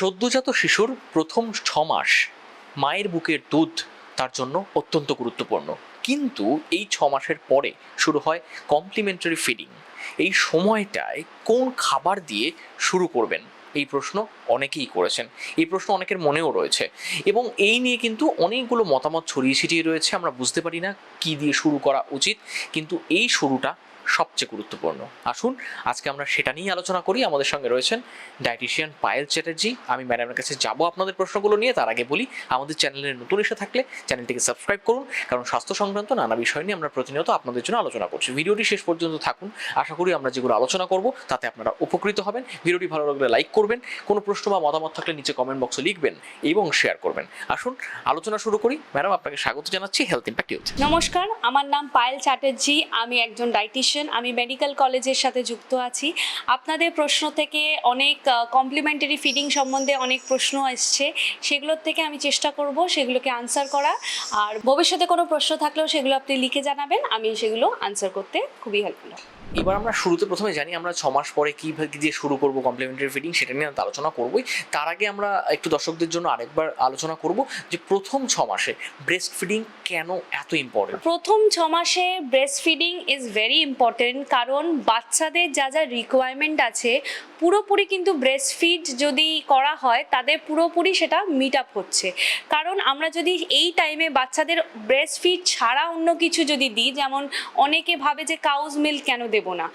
সদ্যজাত শিশুর প্রথম ছ মাস মায়ের বুকের দুধ তার জন্য অত্যন্ত গুরুত্বপূর্ণ। কিন্তু এই ছ মাসের পরে শুরু হয় কমপ্লিমেন্টারি ফিডিং এই সময়টায় কোন খাবার দিয়ে শুরু করবেন? এই প্রশ্ন অনেকেই করেছেন। এই প্রশ্ন অনেকের মনেও রয়েছে। এবং এই নিয়ে কিন্তু অনেকগুলো মতামত ছড়িয়ে ছিটিয়ে রয়েছে। আমরা বুঝতে পারি না কি দিয়ে শুরু করা উচিত। কিন্তু এই শুরুটা সবচেয়ে গুরুত্বপূর্ণ। আসুন, আজকে আমরা সেটা নিয়ে আলোচনা করি। আমাদের সঙ্গে রয়েছেন ডায়েটিশিয়ান পায়েল চ্যাটার্জি। আমি ম্যাডামের কাছে যাব আপনাদের প্রশ্নগুলো নিয়ে। তার আগে বলি, আমাদের চ্যানেলের নতুন এসে থাকলে চ্যানেলটিকে সাবস্ক্রাইব করুন। কারণ স্বাস্থ্য সংক্রান্ত নানা বিষয় নিয়ে আমরা প্রতিনিয়ত আপনাদের জন্য আলোচনা করছি। ভিডিওটি শেষ পর্যন্ত থাকুন। আশা করি আমরা যেগুলো আলোচনা করব, তাতে আপনারা উপকৃত হবেন। ভিডিওটি ভালো লাগলে লাইক করবেন। কোনো প্রশ্ন বা মতামত থাকলে নিচে কমেন্ট বক্সে লিখবেন এবং শেয়ার করবেন। আসুন, আলোচনা শুরু করি। ম্যাডাম আপনাকে স্বাগত জানাচ্ছি হেলথ ইম্প্যাক্ট ইউথ নমস্কার, আমার নাম পায়েল চ্যাটার্জি। আমি একজন ডাইটিশিয়ান আমি মেডিকেল কলেজের সাথে যুক্ত আছি। আপনাদের প্রশ্ন থেকে অনেক কমপ্লিমেন্টারি ফিডিং সম্বন্ধে অনেক প্রশ্ন এসছে। সেগুলোর থেকে আমি চেষ্টা করব সেগুলোকে আনসার করা। আর ভবিষ্যতে কোনো প্রশ্ন থাকলেও সেগুলো আপনি লিখে জানাবেন। আমি সেগুলো আনসার করতে খুবই হেল্পফুল এবার আমরা শুরুতে প্রথমে জানি আমরা ছ মাস পরে কি দিয়ে শুরু করব কমপ্লিমেন্টারি ফিডিং সেটা নিয়ে আলোচনা করবই। তার আগে আমরা একটু দর্শকদের জন্য আরেকবার আলোচনা করব যে প্রথম ছ মাসে ব্রেস্ট ফিডিং কেন এত ইম্পর্টেন্ট প্রথম ছ মাসে breast feeding is very important কারণ বাচ্চাদের যা যা রিকোয়ারমেন্ট আছে, পুরোপুরি কিন্তু ব্রেস্ট ফিড যদি করা হয়, তাদের পুরোপুরি সেটা মিট আপ হচ্ছে। কারণ আমরা যদি এই টাইমে বাচ্চাদের ব্রেস্ট ফিড ছাড়া অন্য কিছু যদি দিই, যেমন অনেকে ভাবে যে কাউজ মিল্ক কেন দেব না।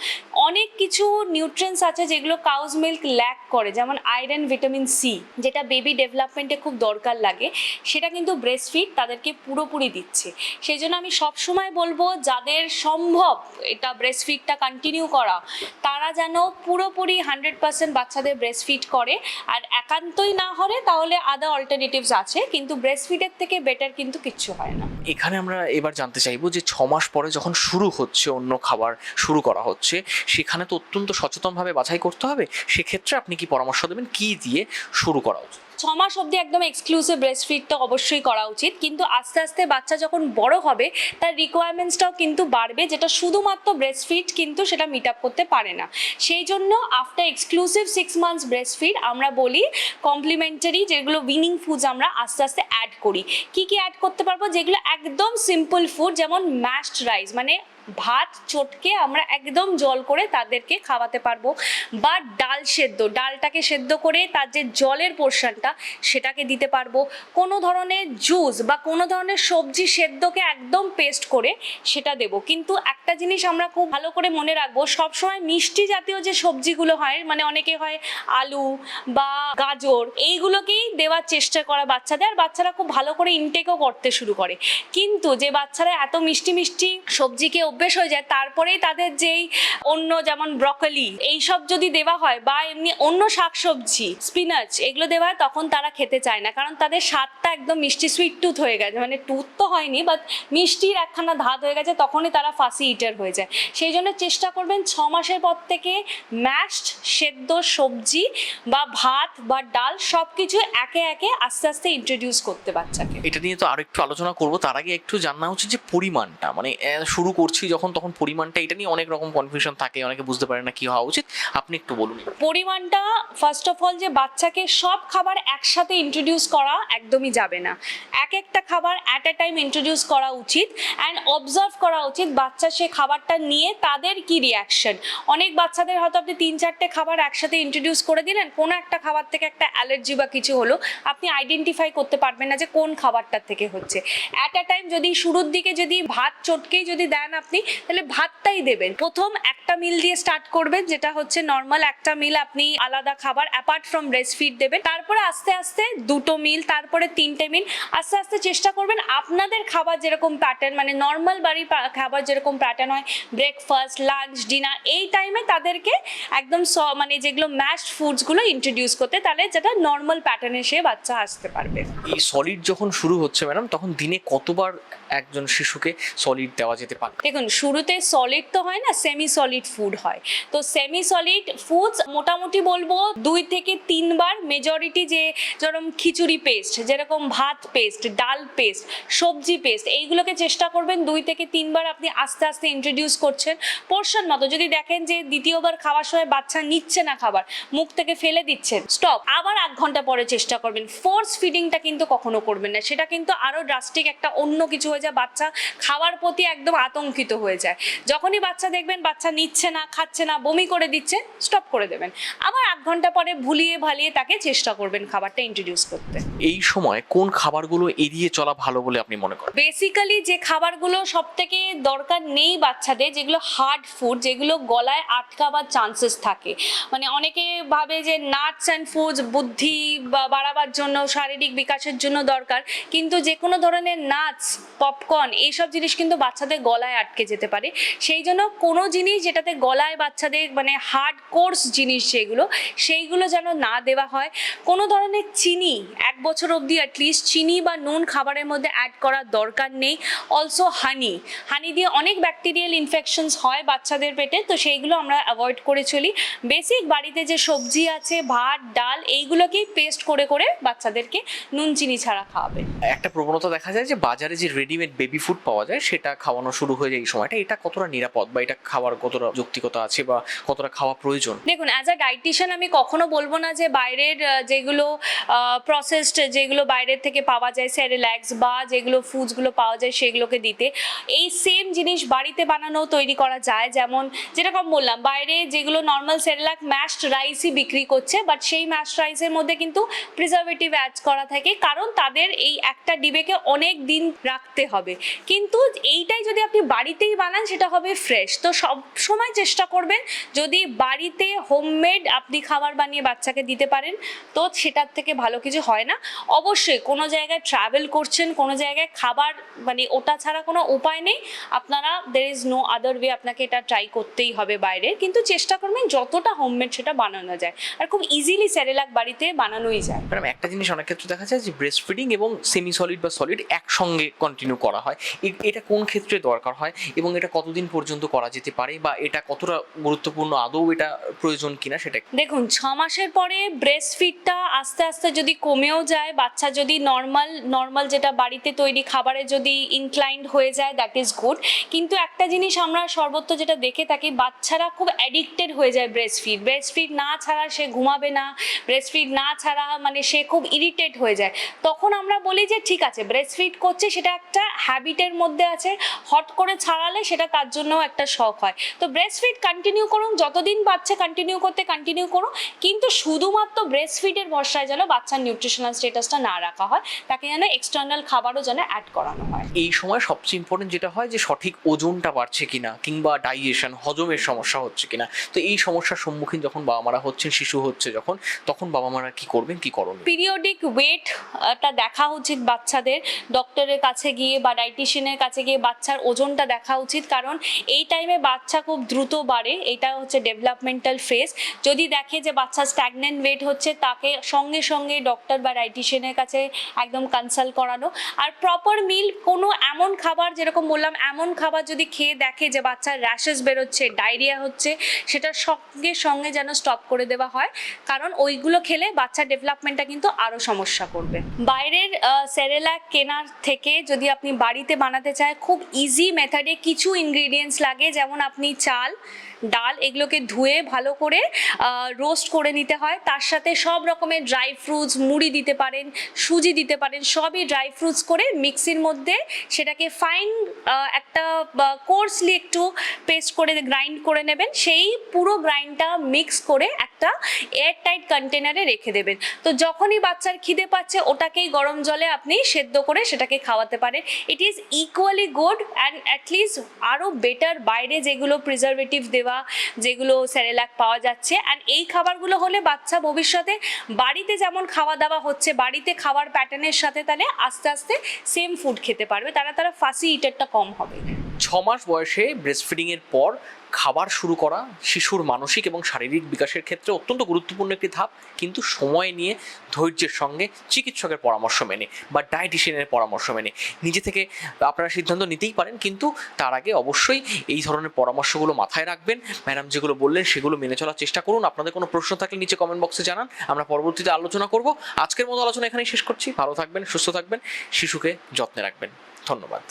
অনেক কিছু নিউট্রেন্স আছে যেগুলো কাউজ মিল্ক ল্যাক করে, যেমন আয়রন ভিটামিন সি যেটা বেবি ডেভেলপমেন্টে খুব দরকার লাগে, সেটা কিন্তু ব্রেস্ট ফিড তাদেরকে পুরোপুরি দিচ্ছে। সেই জন্য আমি সবসময় বলব, যাদের সম্ভব এটা ব্রেস্ট ফিডটা কন্টিনিউ করা তারা যেন পুরোপুরি হান্ড্রেড পার্সেন্ট বাচ্চাদের ব্রেস্ট ফিড করে, আর একান্তই না হলে তাহলে আদার অল্টারনেটিভস আছে, কিন্তু ব্রেস্ট ফিডের থেকে বেটার কিন্তু কিচ্ছু হয় না। এখানে আমরা এবার জানতে চাইব যে ছ মাস পরে যখন শুরু হচ্ছে অন্য খাবার শুরু করা হচ্ছে, সেখানে তো অত্যন্ত সচেতনভাবে বাছাই করতে হবে, সেক্ষেত্রে আপনি কি পরামর্শ দেবেন? কি দিয়ে শুরু করা উচিত? ছ মাস অবধি একদম এক্সক্লুসিভ ব্রেস্ট ফিডটা অবশ্যই করা উচিত। কিন্তু আস্তে আস্তে বাচ্চা যখন বড় হবে, তার রিকোয়ারমেন্টসটাও কিন্তু বাড়বে, যেটা শুধুমাত্র ব্রেস্ট ফিড কিন্তু সেটা মিট আপ করতে পারে না। সেই জন্য after exclusive six months breast feed আমরা বলি কমপ্লিমেন্টারি যেগুলো উইনিং ফুডস আমরা আস্তে আস্তে অ্যাড করি। কি কি অ্যাড করতে পারব? যেগুলো একদম সিম্পল ফুড যেমন ম্যাশড রাইস মানে ভাত, চটকে আমরা একদম জল করে তাদেরকে খাওয়াতে পারব। বা ডাল সেদ্ধ, ডালটাকে সেদ্ধ করে তার যে জলের পোর্শনটা সেটাকে দিতে পারব। কোনো ধরনের জুস বা কোনো ধরনের সবজি সেদ্ধকে একদম পেস্ট করে সেটা দেব। কিন্তু একটা জিনিস আমরা খুব ভালো করে মনে রাখব, সবসময় মিষ্টি জাতীয় যে সবজিগুলো হয় মানে অনেকে হয় আলু বা গাজর, এইগুলোকেই দেওয়ার চেষ্টা করা বাচ্চাদের। আর বাচ্চারা খুব ভালো করে ইনটেকও করতে শুরু করে। কিন্তু যে বাচ্চারা এত মিষ্টি মিষ্টি সবজিকে অভ্যেস হয়ে যায়, তারপরেই তাদের যেই অন্য যেমন ব্রকলি এইসব যদি দেওয়া হয় বা এমনি অন্য শাকসবজি স্পিনাচ এগুলো দেওয়া হয়, তখন তারা খেতে চায় না। কারণ তাদের স্বাদটা একদম মিষ্টি সুইট টুথ হয়ে গেছে। মানে টুথ তো হয়নি বাট মিষ্টির একখানা ধাত হয়ে গেছে তখনই তারা ফাঁসি ইটার হয়ে যায়। সেই জন্য চেষ্টা করবেন ছ মাসের পর থেকে ম্যাশড সেদ্ধ সবজি বা ভাত বা ডাল সব কিছু একে একে আস্তে আস্তে ইন্ট্রোডিউস করতে বাচ্চাকে। এটা নিয়ে তো আরও একটু আলোচনা করব। তার আগে একটু জানা উচিত যে পরিমাণটা। মানে শুরু করছি যখন তখন পরিমাণটা এটা নিয়ে অনেক রকম কনফিউশন থাকে অনেকে বুঝতে পারে না কি হওয়া উচিত। আপনি একটু বলুন। পরিমাণটা ফার্স্ট অফ অল যে বাচ্চাকে সব খাবার একসাথে ইন্ট্রোডিউস করা একদমই যাবে না। এক একটা খাবার অ্যাট এ টাইম ইন্ট্রোডিউস করা উচিত অ্যান্ড অবজার্ভ করা উচিত বাচ্চা সে খাবারটা নিয়ে তাদের কি রিয়াকশন অনেক বাচ্চাদের হয়তো আপনি তিন চারটে খাবার একসাথে ইন্ট্রোডিউস করে দিলেন, কোনো একটা খাবার থেকে একটা অ্যালার্জি বা কিছু হলো, আপনি আইডেন্টিফাই করতে পারবেন না যে কোন খাবারটার থেকে হচ্ছে। অ্যাট এ টাইম যদি শুরুর দিকে যদি ভাত চটকেই যদি দেন আপনি, তাহলে ভাতটাই দেবেন। প্রথম একটা মিল দিয়ে স্টার্ট করবেন, যেটা হচ্ছে নর্মাল একটা মিল আপনি আলাদা খাবার অ্যাপার্ট ফ্রম ব্রেস্ট ফিড দেবেন। তারপরে আস্তে আস্তে দুটো মিল তারপরে তিনটে মিল আস্তে আস্তে চেষ্টা করবেন আপনাদের খাবার যেরকম প্যাটার্ন মানে নর্মাল বাড়ির খাবার যেরকম প্যাটার্ন হয় ব্রেকফাস্ট লাঞ্চ ডিনার এই টাইমে তাদেরকে একদম স- মানে যেগুলো ম্যাশড ফুডসগুলো ইন্ট্রোডিউস করতে তাহলে যেটা নর্মাল প্যাটার্নে সে বাচ্চা আসতে পারবে। এই সলিড যখন শুরু হচ্ছে ম্যাডাম তখন দিনে কতবার একজন শিশুকে সলিড দেওয়া যেতে পারে? দেখুন শুরুতে সলিড তো হয় না সেমি সলিড ফুড হয়। তো সেমি সলিড ফুডস মোটামুটি বলব দুই থেকে তিনবার মেজরিটি যে যেরকম খিচুড়ি পেস্ট যেরকম ভাত পেস্ট ডাল পেস্ট সবজি পেস্ট এইগুলোকে চেষ্টা করবেন দুই থেকে তিনবার আপনি আস্তে আস্তে ইন্ট্রোডিউস করছেন। পোর্শন মতো, যদি দেখেন যে দ্বিতীয়বার খাওয়ার সময় বাচ্চা নিচ্ছে না খাবার, মুখ থেকে ফেলে দিচ্ছেন স্টপ আবার এক ঘণ্টা পরে চেষ্টা করবেন ফোর্স ফিডিংটা কিন্তু কখনো করবেন না, সেটা কিন্তু আরও ড্রাস্টিক একটা অন্য কিছু হয়ে যায়, বাচ্চা খাওয়ার প্রতি একদম আতঙ্কিত হয়ে যায়। যখনই বাচ্চা দেখবেন বাচ্চা নিচ্ছে না, খাচ্ছে না, বমি করে দিচ্ছে স্টপ করে দেবেন। আবার এক ঘণ্টা পরে ভুলিয়ে ভালিয়ে তাকে চেষ্টা করবেন খাবারটা ইন্ট্রোডিউস করতে। এই সময় কোন খাবারগুলো এড়িয়ে চলা ভালো বলে আপনি মনে করেন? বেসিক্যালি যে খাবারগুলো সব থেকে দরকার নেই বাচ্চাদের যেগুলো হার্ড ফুড যেগুলো গলায় আটকাবার চান্সেস থাকে। মানে অনেকে ভাবে যে নাটস অ্যান্ড ফুডস বুদ্ধি বাড়াবার জন্য শারীরিক বিকাশের জন্য দরকার। কিন্তু যে কোনো ধরনের নাটস পপকর্ন এইসব জিনিস কিন্তু বাচ্চাদের গলায় আটকে যেতে পারে। সেই জন্য কোনো জিনিস যেটাতে গলায় বাচ্চাদের মানে হার্ড কোর্স জিনিস যেগুলো সেইগুলো যেন না দেওয়া হয়। কোনো ধরনের চিনি এক বছর অবধি অ্যাটলিস্ট চিনি বা নুন খাবারের মধ্যে অ্যাড করার দরকার নেই। অলসো হানি হানি দিয়ে অনেক ব্যাকটেরিয়াল ইনফেকশনস হয় বাচ্চাদের পেটে তো সেইগুলো আমরা অ্যাভয়েড করে চলি। বেসিক বাড়িতে যে সবজি আছে ভাত ডাল এইগুলোকেই পেস্ট করে করে বাচ্চাদেরকে নুন চিনি ছাড়া খাওয়াবে। একটা প্রবণতা দেখা যায় যে বাজারে যে রেডিমেড বেবি ফুড পাওয়া যায় সেটা খাওয়ানো শুরু হয়ে যায় এই সময়টা। এটা কতটা নিরাপদ বা এটা খাওয়ার কতটা যৌক্তিকতা আছে বা কতটা খাওয়া প্রয়োজন? দেখুন অ্যাজ আ ডাইটিশিয়ান আমি কখনো বলব না যে বাইরের যেগুলো প্রসেসড যেগুলো বাইরের থেকে পাওয়া যায় স্যারেল্যাক্স বা যেগুলো ফুডসগুলো পাওয়া যায় সেগুলোকে দিতে। এই সেম জিনিস বাড়িতে বানানো তৈরি করা যায়, যেমন যেরকম বললাম, বাইরে যেগুলো নর্মাল স্যারেলাক ম্যাশড রাইসই বিক্রি করছে বাট সেই ম্যাশড রাইসের মধ্যে কিন্তু প্রিজারভেটিভ অ্যাড করা থাকে, কারণ তাদের এই একটা ডিবেকে অনেক দিন রাখতে হবে। কিন্তু এইটাই যদি আপনি বাড়িতেই বানান, সেটা হবে ফ্রেশ তো সব সময় চেষ্টা করবেন, যদি বাড়িতে হোমমেড আপনি খাবার বানিয়ে বাচ্চাকে দিতে পারেন, তো সেটার থেকে ভালো কিছু হয় না। অবশ্যই কোনো জায়গায় ট্রাভেল করছেন কোনো জায়গায় খাবার মানে ওটা ছাড়া কোনো উপায় নেই। আপনারা there is no other way আপনাকে এটা ট্রাই করতেই হবে বাইরে। কিন্তু চেষ্টা করবেন যতটা হোমমেড সেটা বানানো যায়। আর খুব ইজিলি স্যারেলাক বাড়িতে বানানোই যায়। ম্যাডাম একটা জিনিস অনেক ক্ষেত্রে দেখা যায় যে ব্রেস্ট ফিডিং এবং সেমি সলিড বা সলিড একসঙ্গে কন্টিনিউ করা হয়। এটা কোন ক্ষেত্রে দরকার হয় এবং এটা কতদিন পর্যন্ত করা যেতে পারে বা এটা কতটা গুরুত্বপূর্ণ আদৌ এটা প্রয়োজন কিনা সেটা দেখুন ছ মাসের পরে ব্রেস্ট ফিডটা আস্তে আস্তে যদি কমেও যায়, বাচ্চা যদি নর্মাল নর্মাল যেটা বাড়িতে তৈরি খাবারে যদি ইনক্লাইন্ড হয়ে যায় দ্যাট ইজ গুড কিন্তু একটা জিনিস আমরা সর্বত্র যেটা দেখে থাকি, বাচ্চারা খুব অ্যাডিক্টেড হয়ে যায় ব্রেস্ট ফিড ব্রেস্ট ফিড না ছাড়া সে ঘুমাবে না ব্রেস্ট ফিড না ছাড়া মানে সে খুব ইরিটেট হয়ে যায়। তখন আমরা বলি যে, ঠিক আছে ব্রেস্ট ফিড করছে, সেটা একটা হ্যাবিটের মধ্যে আছে, হট করে ছাড়ালে সেটা তার জন্যও একটা শখ হয়। তো ব্রেস্ট ফিড কন্টিনিউ করুন, যতদিন বাচ্চা কন্টিনিউ করতে কন্টিনিউ করুন, কিন্তু শুধুমাত্র ব্রেস্ট ফিডের ভরসায় যেন বাচ্চার নিউট্রিশনাল স্টেটাসটা না রাখা হয় তাকে যেন এক্সটার্নাল খাবারও যেন অ্যাড করানো হয়। এই সময় সবচেয়ে ইম্পর্টেন্ট যেটা হয় যে সঠিক ওজনটা বাড়ছে কিনা কিংবা ডাইজেশন হজমের সমস্যা হচ্ছে কিনা। তো এই সমস্যার সম্মুখীন যখন বাবা মারা হচ্ছেন শিশু হচ্ছে যখন তখন বাবা মারা কি করবেন কি করণীয়? পিরিয়ডিক ওয়েটটা দেখা উচিত বাচ্চাদের। ডক্টরের কাছে গিয়ে বা ডাইটিশিয়ানের কাছে গিয়ে বাচ্চার ওজনটা দেখা উচিত কারণ এই টাইমে বাচ্চা খুব দ্রুত বাড়ে। এটা হচ্ছে ডেভেলপমেন্টাল ফেজ যদি দেখে যে বাচ্চা স্ট্যাগনেন্ট ওয়েট হচ্ছে তাকে সঙ্গে সঙ্গে ডক্টর বা ডাইটিশিয়ানের কাছে একদম কনসাল্ট করানো। আর প্রপার মিল কোনো এমন খাবার, যেরকম বললাম, এমন খাবার যদি খেয়ে দেখে যে বাচ্চার র্যাশেস বেরোচ্ছে ডায়রিয়া হচ্ছে, সেটা সঙ্গে সঙ্গে যেন স্টপ করে দেওয়া হয়। কারণ ওইগুলো খেলে বাচ্চার ডেভেলপমেন্টটা কিন্তু আরও সমস্যা করবে। বাইরের সেরেলাক কেনার থেকে যদি আপনি বাড়িতে বানাতে চায়, খুব ইজি মেথডে কিছু ইনগ্রিডিয়েন্টস লাগে। যেমন আপনি চাল, ডাল, এগুলোকে ধুয়ে ভালো করে রোস্ট করে নিতে হয়। তার সাথে সব রকমের ড্রাই ফ্রুটস মুড়ি দিতে পারেন, সুজি দিতে পারেন, সবই ড্রাই ফ্রুটস করে মিক্সির মধ্যে সেটাকে ফাইন একটা কোর্সলি একটু পেস্ট করে গ্রাইন্ড করে নেবেন। সেই পুরো গ্রাইন্ডটা মিক্স করে একটা এয়ার টাইট কন্টেনারে রেখে দেবেন। তো যখনই বাচ্চার খিদে পাচ্ছে, ওটাকেই গরম জলে আপনি সেদ্ধ করে সেটাকে খাওয়াতে পারেন। It is equally good and at least আরও বেটার বাইরে যেগুলো প্রিজারভেটিভ দেওয়া, যেগুলো স্যারেলাক পাওয়া যাচ্ছে। অ্যান্ড এই খাবারগুলো হলে বাচ্চা ভবিষ্যতে বাড়িতে যেমন খাওয়া দাওয়া হচ্ছে, বাড়িতে খাওয়ার প্যাটার্নের সাথে তাহলে আস্তে আস্তে সেম ফুড খেতে পারবে। তারা তারা ফাঁসি ইটারটা কম হবে। ছ মাস বয়সে ব্রেস্ট ফিডিংয়ের পর খাবার শুরু করা শিশুর মানসিক এবং শারীরিক বিকাশের ক্ষেত্রে অত্যন্ত গুরুত্বপূর্ণ একটি ধাপ, কিন্তু সময় নিয়ে ধৈর্যের সঙ্গে চিকিৎসকের পরামর্শ মেনে বা ডায়েটিশিয়ানের পরামর্শ মেনে। নিজে থেকে আপনারা সিদ্ধান্ত নিতেই পারেন, কিন্তু তার আগে অবশ্যই এই ধরনের পরামর্শগুলো মাথায় রাখবেন। ম্যাডাম যেগুলো বললেন, সেগুলো মেনে চলার চেষ্টা করুন। আপনাদের কোনো প্রশ্ন থাকলে নিচে কমেন্ট বক্সে জানান। আমরা পরবর্তীতে আলোচনা করব। আজকের মতো আলোচনা এখানেই শেষ করছি। ভালো থাকবেন, সুস্থ থাকবেন। শিশুকে যত্নে রাখবেন। ধন্যবাদ।